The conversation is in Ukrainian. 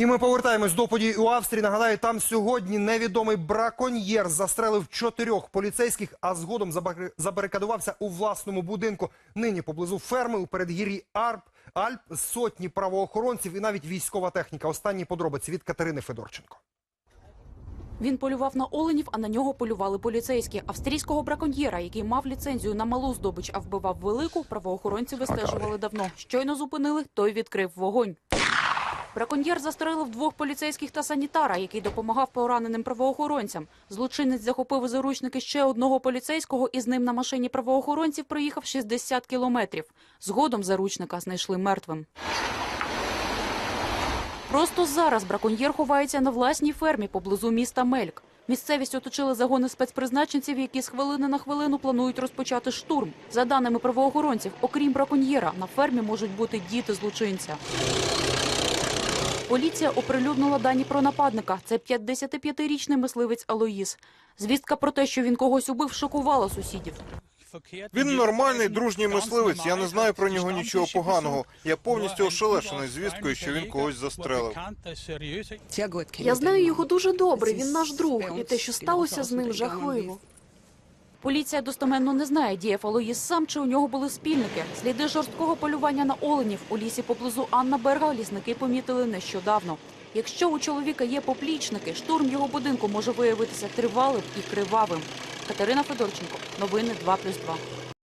І ми повертаємось до подій у Австрії. Нагадаю, там сьогодні невідомий браконьєр застрелив чотирьох поліцейських, а згодом забари- забарикадувався у власному будинку. Нині поблизу ферми у передгір'ї Арп Альп сотні правоохоронців і навіть військова техніка. Останні подробиці від Катерини Федорченко. Він полював на оленів, а на нього полювали поліцейські. Австрійського браконьєра, який мав ліцензію на малу здобич, а вбивав велику, правоохоронці вистежували давно. Щойно зупинили, той відкрив вогонь. Браконьєр застрелив двох поліцейських та санітара, який допомагав пораненим правоохоронцям. Злочинець захопив у заручники ще одного поліцейського і з ним на машині правоохоронців проїхав 60 кілометрів. Згодом заручника знайшли мертвим. Просто зараз браконьєр ховається на власній фермі поблизу міста Мельк. Місцевість оточили загони спецпризначенців, які з хвилини на хвилину планують розпочати штурм. За даними правоохоронців, окрім браконьєра, на фермі можуть бути діти злочинця. Поліція оприлюднила дані про нападника. Це 55-річний мисливець Алоїс. Звістка про те, що він когось убив, шокувала сусідів. Він нормальний, дружній мисливець. Я не знаю про нього нічого поганого. Я повністю ошелешений звісткою, що він когось застрелив. Я знаю його дуже добре. Він наш друг, і те, що сталося з ним, жахливо. Поліція достоменно не знає, діяв Алоїс сам чи у нього були спільники. Сліди жорсткого полювання на оленів у лісі поблизу Анна Берга лісники помітили нещодавно. Якщо у чоловіка є поплічники, штурм його будинку може виявитися тривалим і кривавим. Катерина Федорченко. Новини 2+,2.